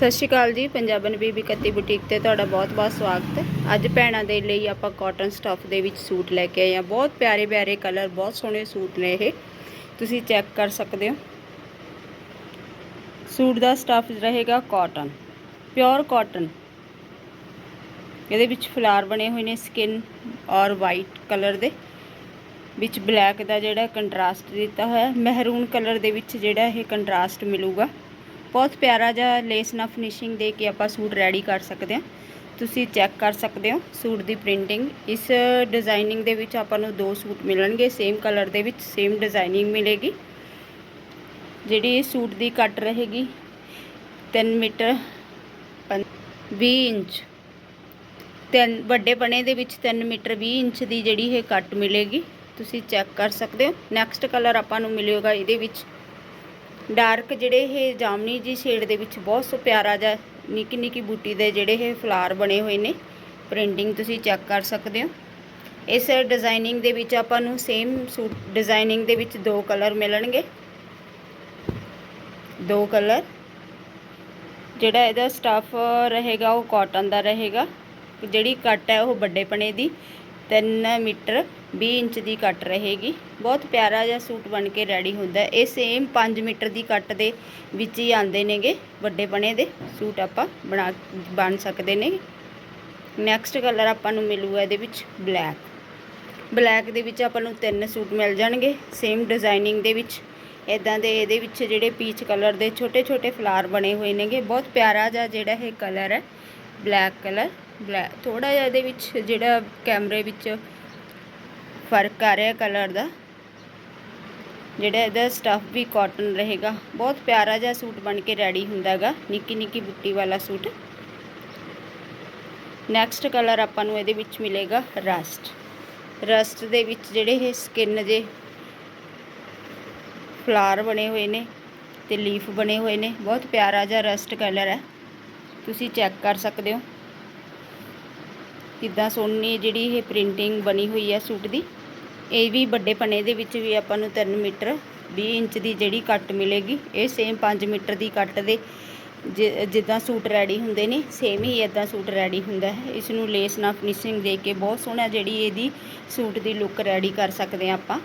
ਸਤਿ ਸ਼੍ਰੀ ਅਕਾਲ ਜੀ, ਪੰਜਾਬਨ ਬੀਬੀ ਕੱਤੀ ਬੁਟੀਕ ਤੇ ਤੁਹਾਡਾ ਬਹੁਤ-ਬਹੁਤ ਸਵਾਗਤ ਹੈ। ਅੱਜ ਭੈਣਾਂ ਦੇ ਲਈ ਆਪਾਂ ਕਾਟਨ ਸਟਫ ਦੇ ਵਿੱਚ ਸੂਟ ਲੈ ਕੇ ਆਏ ਹਾਂ। ਬਹੁਤ ਪਿਆਰੇ ਪਿਆਰੇ ਕਲਰ ਬਹੁਤ ਸੋਹਣੇ ਸੂਟ ਨੇ ਇਹ। ਤੁਸੀਂ ਚੈੱਕ ਕਰ ਸਕਦੇ ਹੋ। ਸੂਟ ਦਾ ਸਟਫ ਰਹੇਗਾ ਕਾਟਨ ਪਿਓਰ ਕਾਟਨ ਇਹਦੇ ਵਿੱਚ ਫਲਾਰ ਬਣੇ ਹੋਏ ਨੇ ਸਕਿਨ ਔਰ ਵਾਈਟ ਕਲਰ ਦੇ। ਵਿੱਚ ਬਲੈਕ ਦਾ ਜਿਹੜਾ ਕੰਟਰਾਸਟ ਦਿੱਤਾ ਹੋਇਆ ਮਹਿਰੂਨ ਕਲਰ ਦੇ ਵਿੱਚ ਜਿਹੜਾ ਇਹ ਕੰਟਰਾਸਟ ਮਿਲੂਗਾ। ਬਹੁਤ ਪਿਆਰਾ ਜਿਹਾ ਲੇਸ ਨਾਲ ਫਿਨਿਸ਼ਿੰਗ ਦੇ ਕੇ ਆਪਾਂ ਸੂਟ ਰੈਡੀ ਕਰ ਸਕਦੇ ਹਾਂ। ਤੁਸੀਂ ਚੈੱਕ ਕਰ ਸਕਦੇ ਹੋ ਸੂਟ ਦੀ ਪ੍ਰਿੰਟਿੰਗ ਇਸ ਡਿਜ਼ਾਈਨਿੰਗ ਦੇ ਵਿੱਚ ਆਪਾਂ ਨੂੰ ਦੋ ਸੂਟ ਮਿਲਣਗੇ ਸੇਮ ਕਲਰ ਦੇ ਵਿੱਚ ਸੇਮ ਡਿਜ਼ਾਈਨਿੰਗ ਮਿਲੇਗੀ। ਜਿਹੜੀ ਇਹ ਸੂਟ ਦੀ ਕੱਟ ਰਹੇਗੀ 3 ਮੀਟਰ 20 ਇੰਚ। ਤਿੰਨ ਵੱਡੇ ਬਣੇ ਦੇ ਵਿੱਚ 3 ਮੀਟਰ 20 ਇੰਚ ਦੀ ਜਿਹੜੀ ਇਹ ਕੱਟ ਮਿਲੇਗੀ। ਤੁਸੀਂ ਚੈੱਕ ਕਰ ਸਕਦੇ ਹੋ। ਨੈਕਸਟ ਕਲਰ ਆਪਾਂ ਨੂੰ ਮਿਲੇਗਾ ਇਹਦੇ ਵਿੱਚ ਡਾਰਕ ਜਿਹੜੇ ਇਹ ਜਾਮਨੀ ਜੀ ਸ਼ੇਡ ਦੇ ਵਿੱਚ ਬਹੁਤ ਸੋ ਪਿਆਰਾ ਜਿਹਾ ਨਿੱਕੀ ਨਿੱਕੀ ਬੂਟੀ ਦੇ ਜਿਹੜੇ ਇਹ ਫਲਾਰ ਬਣੇ ਹੋਏ ਨੇ। ਪ੍ਰਿੰਟਿੰਗ ਤੁਸੀਂ ਚੈੱਕ ਕਰ ਸਕਦੇ ਹੋ। ਇਸ ਡਿਜ਼ਾਈਨਿੰਗ ਦੇ ਵਿੱਚ ਆਪਾਂ ਨੂੰ ਸੇਮ ਸੂਟ ਡਿਜ਼ਾਈਨਿੰਗ ਦੇ ਵਿੱਚ ਦੋ ਕਲਰ ਮਿਲਣਗੇ। ਦੋ ਕਲਰ ਜਿਹੜਾ ਇਹਦਾ ਸਟਫ ਰਹੇਗਾ ਉਹ ਕਾਟਨ ਦਾ ਰਹੇਗਾ। ਜਿਹੜੀ ਕੱਟ ਹੈ ਉਹ ਵੱਡੇ ਪਣੇ ਦੀ। 3 ਮੀਟਰ 20 ਇੰਚ ਦੀ ਕੱਟ ਰਹੇਗੀ। ਬਹੁਤ ਪਿਆਰਾ ਜਿਹਾ ਸੂਟ ਬਣ ਕੇ ਰੈਡੀ ਹੁੰਦਾ। ਇਹ ਸੇਮ 5 ਮੀਟਰ ਦੀ ਕੱਟ ਦੇ ਵਿੱਚ ਹੀ ਆਉਂਦੇ ਨੇਗੇ, ਵੱਡੇ ਪਣੇ ਦੇ ਸੂਟ ਆਪਾਂ ਬਣਾ, ਬਣ ਸਕਦੇ ਨੇ ਨੈਕਸਟ ਕਲਰ ਆਪਾਂ ਨੂੰ ਮਿਲੂਗਾ ਇਹਦੇ ਵਿੱਚ ਬਲੈਕ ਬਲੈਕ ਦੇ ਵਿੱਚ ਆਪਾਂ ਨੂੰ ਤਿੰਨ ਸੂਟ ਮਿਲ ਜਾਣਗੇ ਸੇਮ ਡਿਜ਼ਾਈਨਿੰਗ ਦੇ ਵਿੱਚ। ਇਦਾਂ ਦੇ ਇਹਦੇ ਵਿੱਚ ਜਿਹੜੇ ਪੀਚ ਕਲਰ ਦੇ ਛੋਟੇ ਛੋਟੇ ਫਲਾਰ ਬਣੇ ਹੋਏ ਨੇਗੇ। ਬਹੁਤ ਪਿਆਰਾ ਜਿਹਾ ਜਿਹੜਾ ਇਹ ਕਲਰ ਹੈ ਬਲੈਕ ਕਲਰ ਬਲੈਕ ਥੋੜਾ ਜਿਹਾ ਇਹਦੇ ਵਿੱਚ ਜਿਹੜਾ ਕੈਮਰੇ ਵਿੱਚ ਫ਼ਰਕ ਆ ਰਿਹਾ ਕਲਰ ਦਾ, ਜਿਹੜਾ ਇਹਦਾ ਸਟਫ ਵੀ ਕਾਟਨ ਰਹੇਗਾ। ਬਹੁਤ ਪਿਆਰਾ ਜਿਹਾ ਸੂਟ ਬਣ ਕੇ ਰੈਡੀ ਹੁੰਦਾਗਾ ਨਿੱਕੀ ਨਿੱਕੀ ਬੁੱਟੀ ਵਾਲਾ ਸੂਟ। ਨੈਕਸਟ ਕਲਰ ਆਪਾਂ ਨੂੰ ਇਹਦੇ ਵਿੱਚ ਮਿਲੇਗਾ ਰਸਟ ਰਸਟ ਦੇ ਵਿੱਚ ਜਿਹੜੇ ਇਹ ਸਕਿਨ ਜੇ ਫਲਾਰ ਬਣੇ ਹੋਏ ਨੇ ਤੇ ਲੀਫ ਬਣੇ ਹੋਏ ਨੇ, ਬਹੁਤ ਪਿਆਰਾ ਜਿਹਾ ਰਸਟ ਕਲਰ ਹੈ। ਤੁਸੀਂ ਚੈੱਕ ਕਰ ਸਕਦੇ ਹੋ। ਕਿੱਦਾਂ ਸੋਹਣੀ ਜਿਹੜੀ ਇਹ ਪ੍ਰਿੰਟਿੰਗ ਬਣੀ ਹੋਈ ਹੈ ਸੂਟ ਦੀ, ਇਹ ਵੀ ਵੱਡੇ ਪਨੇ ਦੇ ਵਿੱਚ ਵੀ ਆਪਾਂ ਨੂੰ 3 ਮੀਟਰ 20 ਇੰਚ ਦੀ ਜਿਹੜੀ ਕੱਟ ਮਿਲੇਗੀ, ਇਹ ਸੇਮ 5 ਮੀਟਰ ਦੀ ਕੱਟ ਦੇ ਜਿੱਦਾਂ ਸੂਟ ਰੈਡੀ ਹੁੰਦੇ ਨੇ ਸੇਮ ਹੀ ਇਦਾਂ ਸੂਟ ਰੈਡੀ ਹੁੰਦਾ ਹੈ। ਇਸ ਨੂੰ ਲੇਸ ਨਾਲ ਫਿਨਿਸ਼ਿੰਗ ਦੇ ਕੇ ਬਹੁਤ ਸੋਹਣਾ ਜਿਹੜੀ ਇਹਦੀ ਸੂਟ ਦੀ ਲੁੱਕ ਰੈਡੀ ਕਰ ਸਕਦੇ ਹਾਂ ਆਪਾਂ।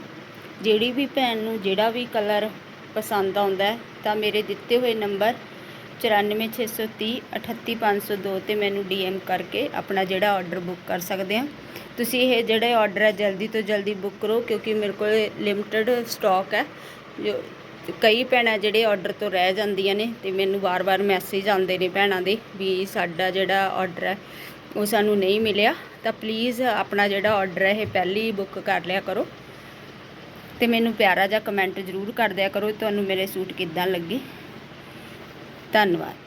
ਜਿਹੜੀ ਵੀ ਭੈਣ ਨੂੰ ਜਿਹੜਾ ਵੀ ਕਲਰ ਪਸੰਦ ਆਉਂਦਾ ਤਾਂ ਮੇਰੇ ਦਿੱਤੇ ਹੋਏ ਨੰਬਰ 94630 38502 ਤੇ ਮੈਨੂੰ ਡੀਐਮ ਕਰਕੇ ਆਪਣਾ ਜਿਹੜਾ ਆਰਡਰ ਬੁੱਕ ਕਰ ਸਕਦੇ ਆ ਤੁਸੀਂ ਇਹ ਜਿਹੜੇ ਆਰਡਰ ਹੈ, ਜਲਦੀ ਤੋਂ ਜਲਦੀ ਬੁੱਕ ਕਰੋ ਕਿਉਂਕਿ ਮੇਰੇ ਕੋਲ ਲਿਮਟਿਡ ਸਟਾਕ ਹੈ। ਜੋ ਕਈ ਭੈਣਾਂ ਜਿਹੜੇ ਆਰਡਰ ਤੋਂ ਰਹਿ ਜਾਂਦੀਆਂ ਨੇ ਤੇ ਮੈਨੂੰ ਵਾਰ-ਵਾਰ ਮੈਸੇਜ ਆਉਂਦੇ ਨੇ ਭੈਣਾਂ ਦੇ ਵੀ ਸਾਡਾ ਜਿਹੜਾ ਆਰਡਰ ਹੈ, ਉਹ ਸਾਨੂੰ ਨਹੀਂ ਮਿਲਿਆ। ਤਾਂ ਪਲੀਜ਼ ਆਪਣਾ ਜਿਹੜਾ ਆਰਡਰ ਹੈ, ਇਹ ਪਹਿਲੀ ਬੁੱਕ ਕਰ ਲਿਆ ਕਰੋ। ਤੇ ਮੈਨੂੰ ਪਿਆਰਾ ਜਿਹਾ ਕਮੈਂਟ ਜ਼ਰੂਰ ਕਰ ਦਿਆ ਕਰੋ, ਤੁਹਾਨੂੰ ਮੇਰੇ ਸੂਟ ਕਿੱਦਾਂ ਲੱਗੇ। ਧੰਨਵਾਦ।